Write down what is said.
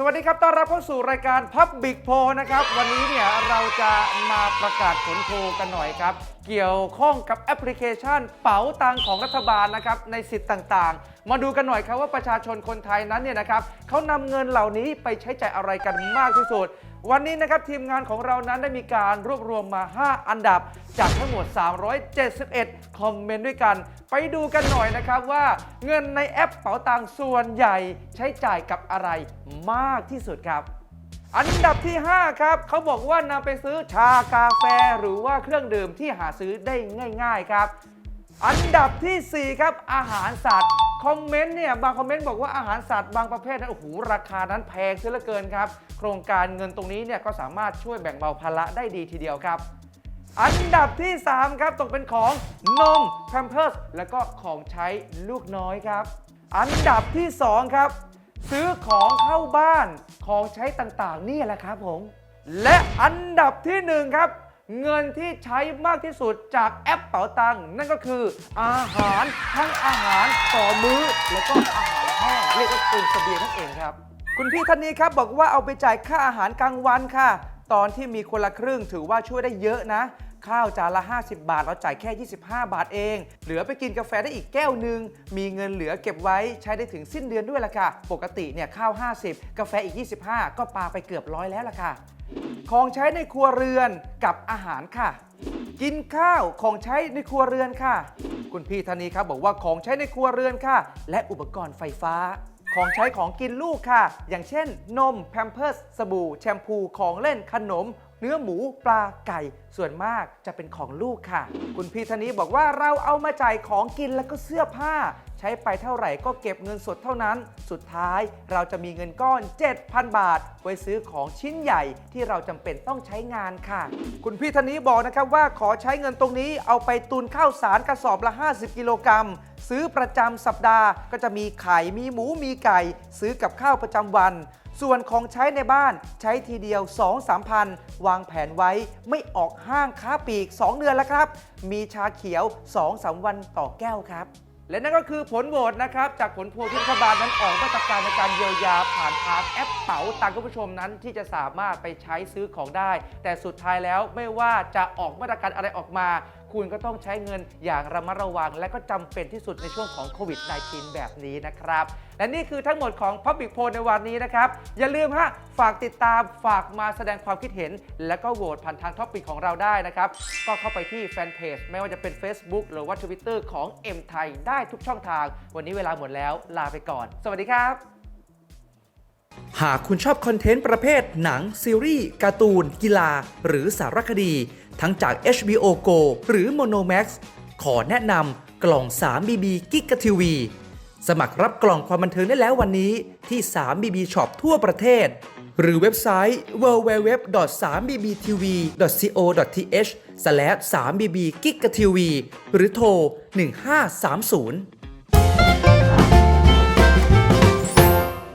สวัสดีครับ ต้อนรับเข้าสู่รายการ Public p o นะครับ วันนี้เนี่ยเราจะมาประกาศผลโพลกันหน่อยครับ เกี่ยวข้องกับแอปพลิเคชันเป๋าตังของรัฐบาลนะครับ ในสิทธิ์ต่างๆ มาดูกันหน่อยครับว่าประชาชนคนไทยนั้นเนี่ยนะครับเขานำเงินเหล่านี้ไปใช้จ่ายอะไรกันมากที่สุดวันนี้นะครับทีมงานของเรานั้นได้มีการรวบรวมมา 5 อันดับ จากทั้งหมด 371 คอมเมนต์ด้วยกัน ไปดูกันหน่อยนะครับว่าเงินในแอปเป๋าตังส่วนใหญ่ใช้จ่ายกับอะไรมากที่สุดครับ อันดับที่ 5 ครับ เขาบอกว่านำไปซื้อชากาแฟหรือว่าเครื่องดื่มที่หาซื้อได้ง่าย ๆ ครับ อันดับทีสี่ 4 ครับ อาหารสัตว์ คอมเมนต์เนี่ย บางคอมเมนต์บอกว่าอาหารสัตว์บางประเภทนั้นโอ้โหราคานั้นแพงเสียเหลือเกินครับ โครงการเงินตรงนี้เนี่ยก็สามารถช่วยแบ่งเบาภาระได้ดีทีเดียวครับ อันดับที่ 3 ครับตกเป็นของนมแพมเพิร์สแล้วก็ของใช้ลูกน้อยครับ อันดับที่ 2 ครับ ซื้อของเข้าบ้านของใช้ต่างๆ นี่แหละครับผม และอันดับทีหนึ่1 ครับ เงินที่ใช้มากที่สุดจากแอปเป๋าตังค์นั่นก็คืออาหารทั้งอาหารต่อมื้อ แล้วก็อาหารแห้งเรียกว่าตุนเสบียงนั่นเองครับ คุณพี่ท่านนี้ครับบอกว่าเอาไปจ่ายค่าอาหารกลางวันค่ะ ตอนที่มีคนละครึ่งถือว่าช่วยได้เยอะนะ ข้าวจานละ 50 บาท เราจ่ายแค่ 25 บาทเอง เหลือไปกินกาแฟได้อีกแก้วหนึ่งมีเงินเหลือเก็บไว้ใช้ได้ถึงสิ้นเดือนด้วยล่ะค่ะ ปกติเนี่ยข้าว 50 กาแฟอีก 25 ก็ปาไปเกือบร้อยแล้วล่ะค่ะ ของใช้ในครัวเรือนกับอาหารค่ะ กินข้าวของใช้ในครัวเรือนค่ะ คุณพี่ธนีครับบอกว่าของใช้ในครัวเรือนค่ะ และอุปกรณ์ไฟฟ้า ของใช้ของกินลูกค่ะ อย่างเช่น นมแพมเพิร์สสบู่ แชมพูของเล่นขนม เนื้อหมูปลาไก่ส่วนมากจะเป็นของลูกค่ะ คุณพี่ธนีบอกว่าเราเอามาจ่ายของกินแล้วก็เสื้อผ้า ใช้ไปเท่าไหร่ก็เก็บเงินสดเท่านั้น สุดท้ายเราจะมีเงินก้อน 7,000 บาท ไว้ซื้อของชิ้นใหญ่ที่เราจำเป็นต้องใช้งานค่ะ คุณพี่ท่านนี้บอกนะครับว่าขอใช้เงินตรงนี้เอาไปตุนข้าวสารกระสอบละ 50 กิโลกรัมซื้อประจำสัปดาห์ก็จะมีไข่มีหมูมีไก่ ซื้อกับข้าวประจำวัน ส่วนของใช้ในบ้านใช้ทีเดียว 2-3พันวางแผนไว้ไม่ออกห้างค้าปลีก 2 เดือนแล้วครับ มีชาเขียว 2-3 วันต่อแก้วครับ และนั่นก็คือผลโหวตนะครับ จากผลโพลที่รัฐบาลนั้นออกมาตรการในการเยียวยาผ่านทางแอปเป๋าตังค์คุณผู้ชมนั้นที่จะสามารถไปใช้ซื้อของได้ แต่สุดท้ายแล้วไม่ว่าจะออกมาตรการอะไรออกมาคุณก็ต้องใช้เงินอย่างระมัดระวัง และก็จำเป็นที่สุดในช่วงของโควิด -19 แบบนี้นะครับ และนี่คือทั้งหมดของ Public Poll ในวันนี้นะครับ อย่าลืมฮะฝากติดตามฝากมาแสดงความคิดเห็น และก็โหวตผ่านทางท็อปิกของเราได้นะครับ ก็เข้าไปที่แฟนเพจไม่ว่าจะเป็น Facebook หรือว่า Twitter ของ M ไทยได้ทุกช่องทาง วันนี้เวลาหมดแล้วลาไปก่อน สวัสดีครับ หากคุณชอบคอนเทนต์ประเภทหนัง ซีรีส์ การ์ตูน กีฬา หรือสารคดี ทั้งจาก HBO Go หรือ Monomax ขอแนะนำกล่อง 3BB กิกะทีวีสมัครรับกล่องความบันเทิงได้แล้ววันนี้ที่ 3BB Shop ทั่วประเทศ หรือเว็บไซต์ www.3bbtv.co.th/3bb กิกะทีวีหรือโทร 1530